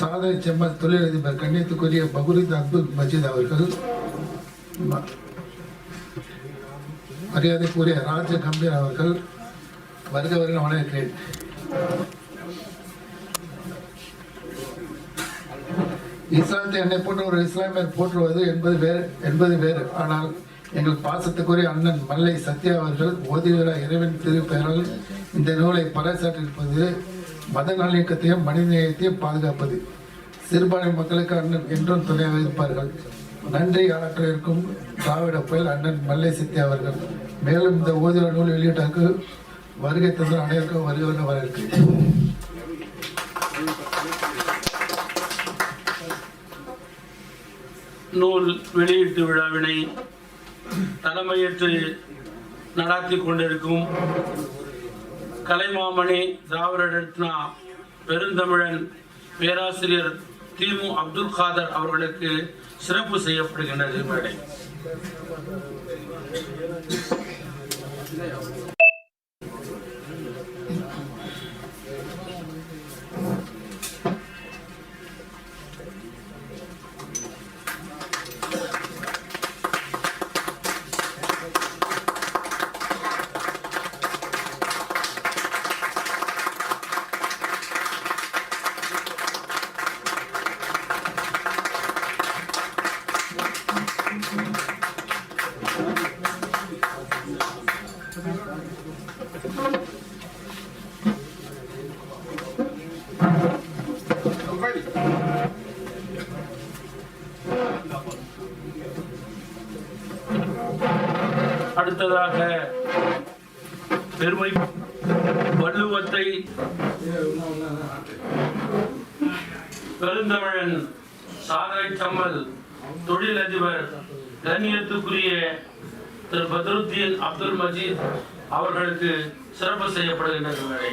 சாதனை செம்மல் தொழிலதிபர் கண்ணியத்துக்குரிய பகுரித் அப்துல் மஜீத் அவர்கள் மரியாதைக்குரிய ராஜ கம்பீர் அவர்கள் வருக வருக வணங்குகிறேன். இஸ்லாத்தை என்னை போன்ற ஒரு இஸ்லாமியர் போற்றுவது என்பது வேறு என்பது வேறு. ஆனால் எங்கள் பாசத்துக்குரிய அண்ணன் மல்லை சத்யா அவர்கள் ஓதிவிழா இறைவன் திருப்பெயரால் இந்த நூலை பறைசாற்றிருப்பது மத நல்லிணக்கத்தையும் மனிதநேயத்தையும் பாதுகாப்பது. சிறுபான்மை மக்களுக்கு அண்ணன் என்றும் துணையாக இருப்பார்கள். நன்றி ஆற்றிருக்கும் திராவிட புயல் அண்ணன் மல்லை சித்தி அவர்கள். மேலும் இந்த ஓதிவர நூல் வெளியீட்டாக்கு வருகை தந்த அனைவருக்கும் வருகை வரவேற்கு நூல் வெளியீட்டு விழாவினை தலைமையேற்று நடாத்தி கொண்டிருக்கும் கலைமாமணி திராவிட ரத்னா பெருந்தமிழன் பேராசிரியர் திமு அப்துல் காதர் அவர்களுக்கு சிறப்பு செய்யப்படுகின்றது மேடை. அடுத்ததாக பெருமை வள்ளுவத்தை பெருந்தமிழன் சாதனை சம்மல் தொழிலதிபர் கண்ணியத்துக்குரிய திரு பத்ருத்தீன் அப்துல் மஜீத் அவர்களுக்கு சிறப்பு செய்யப்படுகின்றது மேடை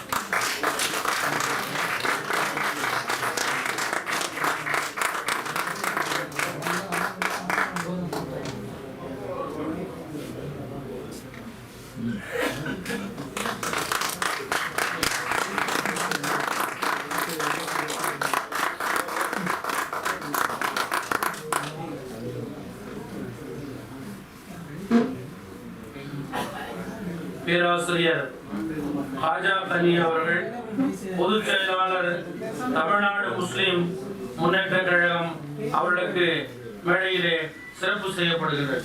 ஆசிரியர் ஹாஜா கனி அவர்கள் பொதுச் செயலாளர் தமிழ்நாடு முஸ்லிம் முன்னேற்ற கழகம் அவர்களுக்கு மேடையிலே சிறப்பு செய்யப்படுகிறது.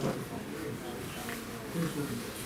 Thank you.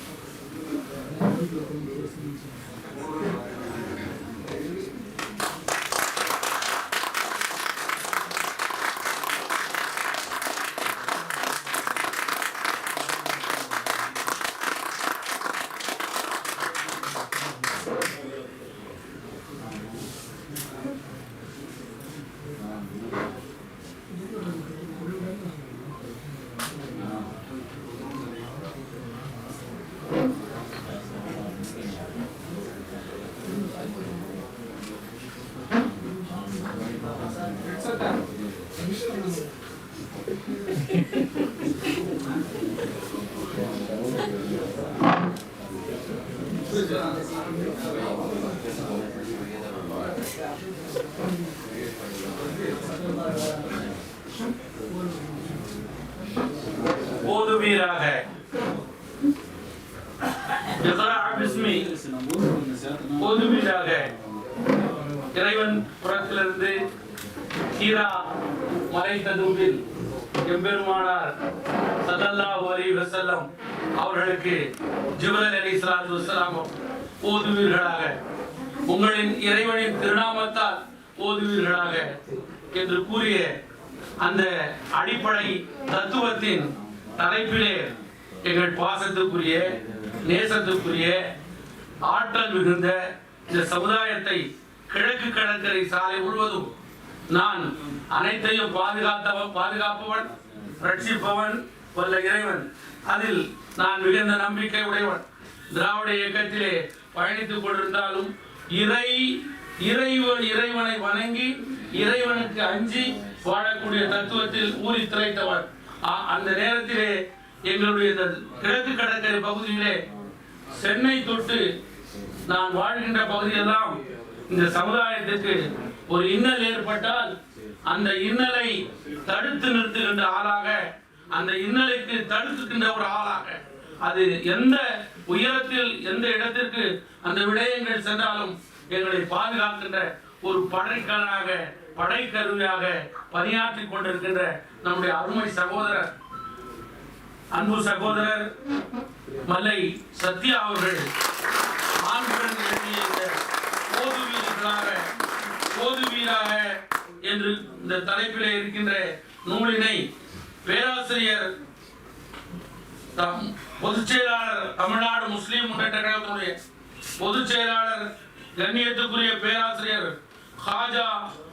இக்ரா பிஸ்மி ஓதுவீராக இறைவன் புறத்திலிருந்து கீரா மலை ததும்பில் எம்பெருமானார் சல்லல்லாஹு அலைஹி வசல்லம் அவர்களுக்கு ஜிப்ரீல் அலைஹிஸ்ஸலாத்து வசலாம் ஓதுவீர்களாக உங்களின் இறைவனின் திருநாமத்தால் ஓதுவீர்களாக என்று கூறிய அந்த அடிப்படை தத்துவத்தின் தலைப்பிலே எங்கள் பாசத்துக்குரிய நேசத்துக்குரிய ஆற்றல் மிகுந்த இந்த சமுதாயத்தை கிழக்கு கடற்கரை சாலை முழுவதும் நான் அனைத்தையும் பாதுகாத்தவன் பாதுகாப்பவன் ரட்சிப்பவன் வல்ல இறைவன். அதில் நான் மிகுந்த நம்பிக்கை உடையவன். திராவிட இயக்கத்திலே பயணித்துக் கொண்டிருந்தாலும் இறை இறைவன் இறைவனை வணங்கி இறைவனுக்கு அஞ்சி வாழக்கூடிய தத்துவத்தில் ஊறி திரைத்தவன் அந்த நேரத்திலே எங்களுடைய இந்த கிழக்கு கடற்கரை பகுதியிலே சென்னை தொட்டு நான் வாழ்கின்ற பகுதியெல்லாம் இந்த சமுதாயத்துக்கு ஒரு இன்னல் ஏற்பட்டால் அந்த இன்னலை தடுத்து நிறுத்துகின்ற ஆளாக அந்த இன்னலுக்கு தடுத்துக்கின்ற ஒரு ஆளாக அது எந்த உயரத்தில் எந்த இடத்திற்கு அந்த விடயங்கள் சென்றாலும் எங்களை பாதுகாக்கின்ற ஒரு படைக்கலனாக படைக்கருவியாக பணியாற்றி கொண்டிருக்கின்ற நம்முடைய அருமை சகோதரர் அன்பு சகோதரர் மல்லை சத்யா அவர்கள் ஆண்கள் எழுதிய இந்த போது போதுவீராக என்று இந்த தலைப்பிலே இருக்கின்ற நூலினை பேராசிரியர் தம் பொதுச் செயலாளர் தமிழ்நாடு முஸ்லீம் முன்னேற்ற கழகத்தினுடைய பொதுச் செயலாளர் கண்ணியத்துக்குரிய பேராசிரியர் ஹாஜா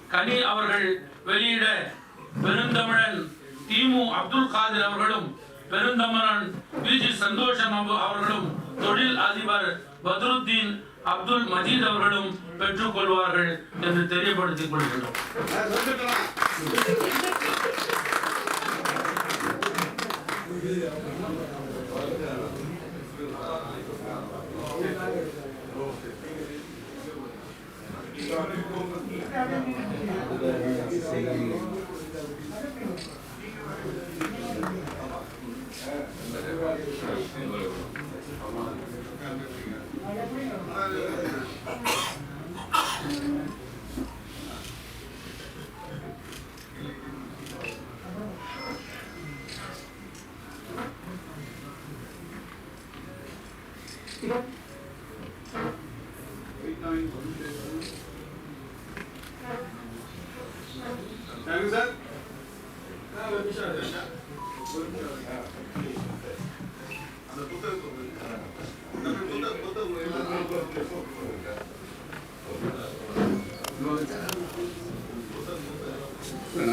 கனி அவர்கள் வெளியிட பெருந்தமிழன் திமு அப்துல் காதிர் அவர்களும் பெருந்தமரன் பிஜி சந்தோஷம் அவர்களும் தொழில் அதிபர் பத்ருத்தீன் அப்துல் மஜீத் அவர்களும் பெற்றுக் கொள்வார்கள் என்று தெரியப்படுத்திக் கொள்கிறோம் Thank Amen. அது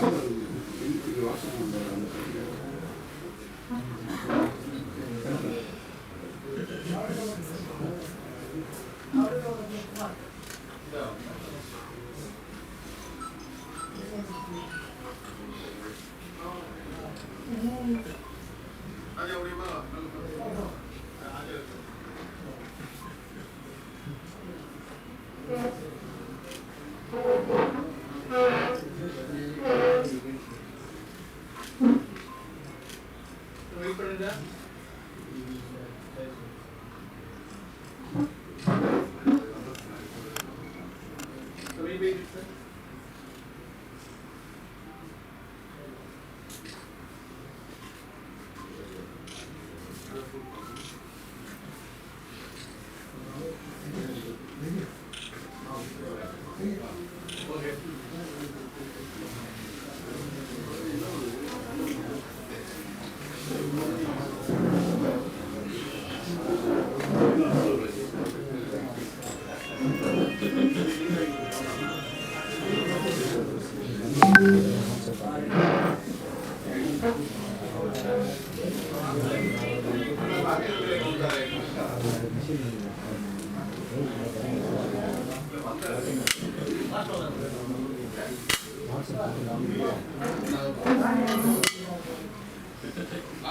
ಮಾಡಿದ್ರೆ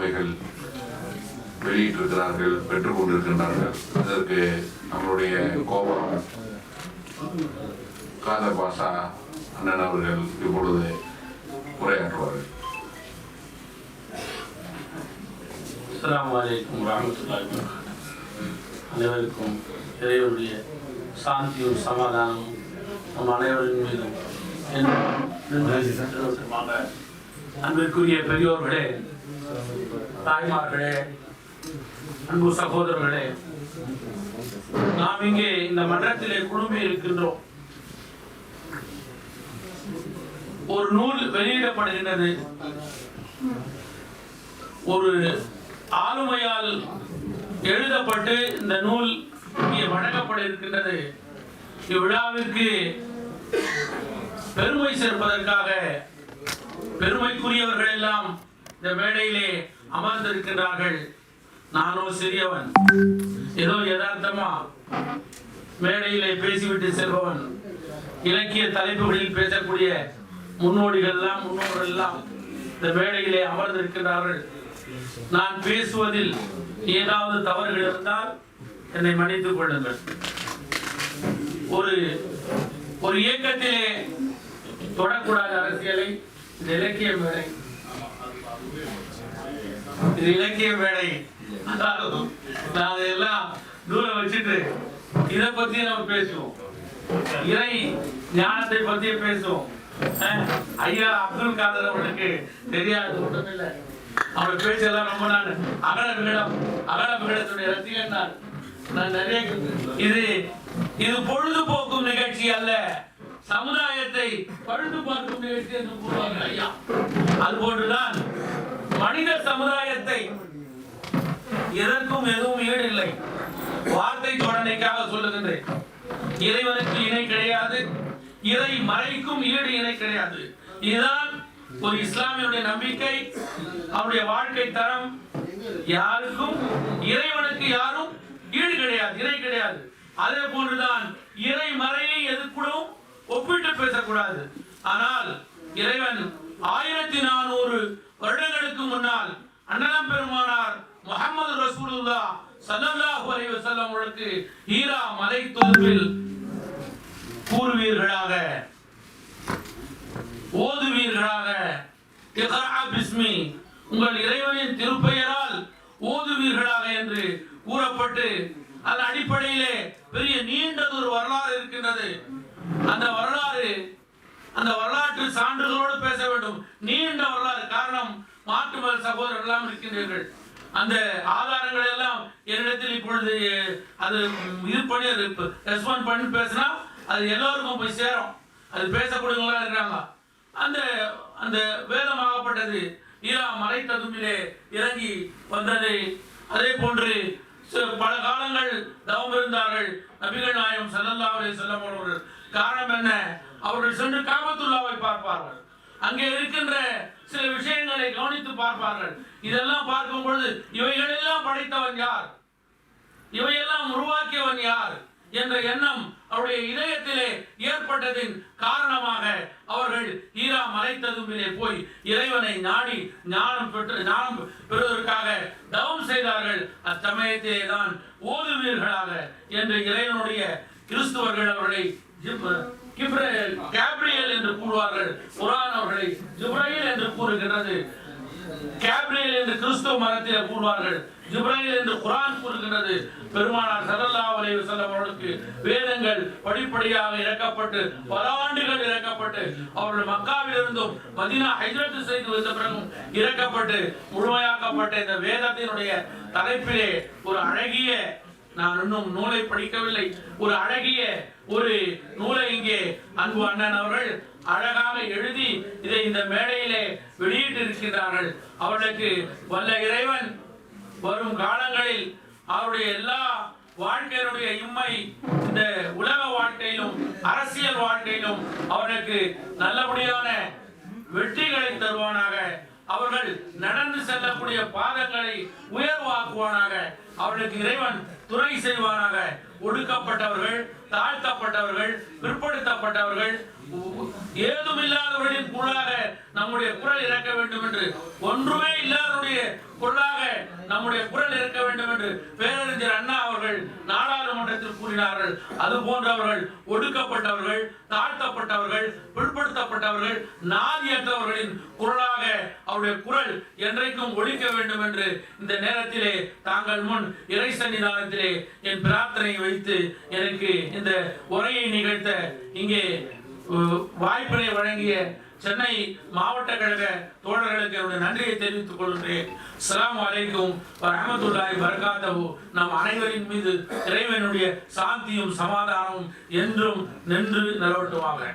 ஆளுமைகள் வெளியிட்டிருக்கிறார்கள் பெற்றுக் கொண்டிருக்கின்றார்கள் இதற்கு நம்மளுடைய கோபம் காதர் பாஷா அண்ணன் அவர்கள் இப்பொழுது உரையாற்றுவார்கள். அஸ்ஸலாமு அலைக்கும் வரஹ்மத்துல்லாஹி வபரகாத்துஹு. அனைவருக்கும் இறைவனுடைய சாந்தியும் சமாதானமும் நம் அனைவரின் மீதும். அன்பிற்குரிய பெரியோர்களே தாய்மார்களே அன்பு சகோதரர்களே நாம் இங்கே இந்த மன்றத்திலே குழுமி இருக்கின்றோம். ஒரு நூல் வெளியிடப்படுகின்றது. ஒரு ஆளுமையால் எழுதப்பட்டு இந்த நூல் இங்கே வழங்கப்பட இருக்கின்றது இவ்விழாவிற்கு பெருமை சேர்ப்பதற்காக பெருமைக்குரியவர்கள் எல்லாம் இந்த மேடையிலே அமர்ந்திருக்கிறார்கள் நானோ சிறியவன். ஏதோ யதார்த்தமா மேடையிலே பேசிவிட்டு செல்பவன். இலக்கிய தலைப்புகளில் பேசக்கூடிய முன்னோடிகள் எல்லாம் முன்னோர்கள் எல்லாம் இந்த மேடையிலே அமர்ந்திருக்கிறார்கள் நான் பேசுவதில் ஏதாவது தவறுகள் இருந்தால் என்னை மன்னித்துக் கொள்ளுங்கள். ஒரு ஒரு இயக்கத்திலே தொடக்கூடாத அரசியலை. இந்த இலக்கிய மேடை இது இலக்கிய மேடை. நான் அதையெல்லாம் தூரம் வச்சுட்டு இதை பத்தி நம்ம பேசுவோம். இறை ஞானத்தை பத்தி பேசுவோம். ஐயா அப்துல் காதர் அவர்களுக்கு தெரியாது. ஒன்றுமில்லை அவருடைய பேச்செல்லாம் ரொம்ப நான் அகல விகடம் அகல விகடத்துடைய ரசிகன் நான். நான் நிறைய இது இது பொழுதுபோக்கும் நிகழ்ச்சி அல்ல. சமுதாயத்தை பழுது பார்க்கும் நிகழ்ச்சி என்று கூறுவார்கள் ஐயா. அதுபோன்றுதான் மனித சமுதாயத்தை எதற்கும் எதுவும் ஈடு இல்லை வார்த்தை தொடனைக்காக சொல்லுகின்றேன். இறைவனுக்கு இணை கிடையாது. இறை மறைக்கும் ஈடு இணை கிடையாது. இதுதான் ஒரு இஸ்லாமியுடைய நம்பிக்கை அவருடைய வாழ்க்கை தரம். யாருக்கும் இறைவனுக்கு யாரும் ஈடு கிடையாது இணை கிடையாது. அதே போன்றுதான் இறை மறையை எதுக்கூடவும் ஒப்பிட்டு பேசக்கூடாது. ஆனால் இறைவன் ஆயிரத்தி நானூறு வருடங்களுக்கு முன்னால் அண்ணலம் பெருமானார் முகமது ரசூலுல்லா ஸல்லல்லாஹு அலைஹி வஸல்லம் அவர்களுக்கு ஹீரா மலை தொகுப்பில் கூறுவீர்களாக. ஓதுவீர்களாக. பிஸ்மி. உங்கள் இறைவனின் திருப்பெயரால் ஓதுவீர்களாக என்று கூறப்பட்டு அதன் அடிப்படையிலே பெரிய நீண்டதொரு வரலாறு இருக்கின்றது. அந்த வரலாறு அந்த வரலாற்று சான்றுகளோடு பேச வேண்டும். நீண்ட வரலாறு காரணம் மாற்று சகோதரர் எல்லாம் இருக்கின்றீர்கள். அந்த ஆதாரங்கள் எல்லாம் என்னிடத்தில் இப்பொழுது அது இது பண்ணி ரெஸ்பாண்ட் பண்ணி பேசினா அது எல்லோருக்கும் போய் சேரும். அது பேசக்கூடியவங்களா இருக்கிறாங்க. அந்த அந்த வேதமாகப்பட்டது ஈரா மலை ததும்பிலே இறங்கி வந்தது. அதே போன்று ச- பல காலங்கள் தவம் இருந்தார்கள். நபிகள் நாயம் ஸல்லல்லாஹு அலைஹி அவர்கள் காரணம் என்ன? அவர்கள் சென்று காபத்துள்ளாவை பார்ப்பார்கள். அங்கே இருக்கின்ற சில விஷயங்களை கவனித்து பார்ப்பார்கள். இதெல்லாம் பார்க்கும் பொழுது இவைகளெல்லாம் படைத்தவன் யார்? இவையெல்லாம் உருவாக்கியவன் யார்? என்ற எண்ணம் அவருடைய இதயத்திலே ஏற்பட்டதின் காரணமாக அவர்கள் ஈரா மலைத்ததும்பிலே போய் இறைவனை நாடி ஞானம் பெற்று ஞானம் பெறுவதற்காக தவம் செய்தார்கள். அச்சமயத்திலே தான் ஓதுவீர்களாக என்று இறைவனுடைய கிறிஸ்துவர்கள் அவர்களை கேப்ரியல் என்று கூறுவார்கள். குரான் அவர்களை ஜிப்ரையில் என்று கூறுகின்றது. கேப்ரியல் என்று கிறிஸ்துவ மதத்தில் கூறுவார்கள். ஜிப்ரைல் என்று குரான் கூறுகின்றது. பெருமானார் சரல்லா அலைஹி வஸல்லம் அவர்களுக்கு வேதங்கள் படிப்படியாக இறக்கப்பட்டு பல ஆண்டுகள் இறக்கப்பட்டு அவர்கள் மக்காவிலிருந்தும் மதினா மதீனா செய்து வந்த பிறகும் இறக்கப்பட்டு முழுமையாக்கப்பட்ட இந்த வேதத்தினுடைய தலைப்பிலே ஒரு அழகிய நான் இன்னும் நூலை படிக்கவில்லை. ஒரு அழகிய ஒரு நூலை இங்கே அன்பு அண்ணன் அவர்கள் அழகாக எழுதி இதை இந்த மேடையிலே வெளியிட்டு இருக்கின்றார்கள் அவர்களுக்கு வல்ல இறைவன் வரும் காலங்களில் அவருடைய எல்லா வாழ்க்கையினுடைய இம்மை இந்த உலக வாழ்க்கையிலும் அரசியல் வாழ்க்கையிலும் அவர்களுக்கு நல்லபடியான வெற்றிகளை தருவானாக. அவர்கள் நடந்து செல்லக்கூடிய பாதங்களை உயர்வாக்குவானாக. அவர்களுக்கு இறைவன் துறை செய்வாராக ஒடுக்கப்பட்டவர்கள் தாழ்த்தப்பட்டவர்கள் பிற்படுத்தப்பட்டவர்கள் ஏதுமில்லாதவர்களின் குரலாக நம்முடைய குரல் இறக்க வேண்டும் என்று ஒன்றுமே இல்லாதவருடைய குரலாக நம்முடைய குரல் இருக்க வேண்டும் என்று பேரறிஞர் அண்ணா அவர்கள் நாடாளுமன்றத்தில் கூறினார்கள். அது போன்றவர்கள் ஒடுக்கப்பட்டவர்கள் தாழ்த்தப்பட்டவர்கள் பிற்படுத்தப்பட்டவர்கள் நாதியற்றவர்களின் குரலாக அவருடைய குரல் என்றைக்கும் ஒழிக்க வேண்டும் என்று இந்த நேரத்திலே தாங்கள் முன் இறை சன்னிதானத்தில் என் பிரார்த்தனை வைத்து எனக்கு இந்த உரையை நிகழ்த்த இங்கே வாய்ப்பினை வழங்கிய சென்னை மாவட்ட கழக தோழர்களுக்கு என்னுடைய நன்றியை தெரிவித்துக் கொள்கிறேன் அஸ்ஸலாமு அலைக்கும் வரஹ்மத்துல்லாஹி வபரகாத்துஹு. நம் அனைவரின் மீது இறைவனுடைய சாந்தியும் சமாதானமும் என்றும் நின்று நிலவட்டுவாங்க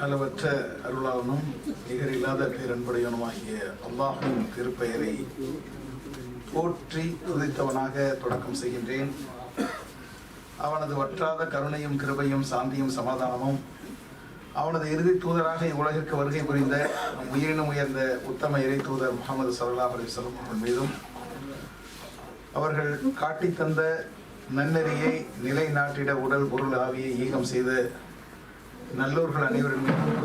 அளவற்ற அருளாளனும் நிகரில்லாத பேரன்புடையவனுமாகிய அல்லாஹின் திருப்பெயரை போற்றி துதித்தவனாக தொடக்கம் செய்கின்றேன். அவனது வற்றாத கருணையும் கிருபையும் சாந்தியும் சமாதானமும் அவனது இறுதி தூதராக இவ்வுலகிற்கு வருகை புரிந்த உயிரினம் உயிரினும் உயர்ந்த உத்தம இறை தூதர் முகமது சல்லாஹ் அலிஸ்லம் அவர்கள் மீதும் அவர்கள் காட்டித் தந்த நன்னெறியை நிலைநாட்டிட உடல் பொருள் ஆவியை ஈகம் செய்த நல்லோர்கள் அனைவரின் மீதும்